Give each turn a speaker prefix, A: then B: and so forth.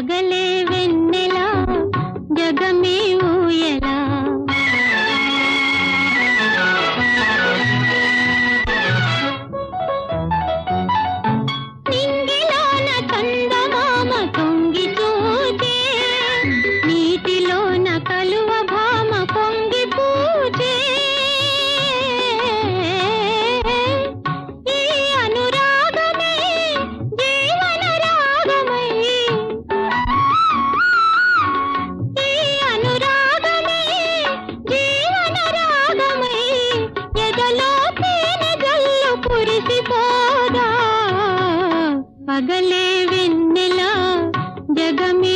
A: పగలే వెన్నెలా జగమే ఊయలా? మురిసిపోదా? పగలే వెన్నెలా జగమి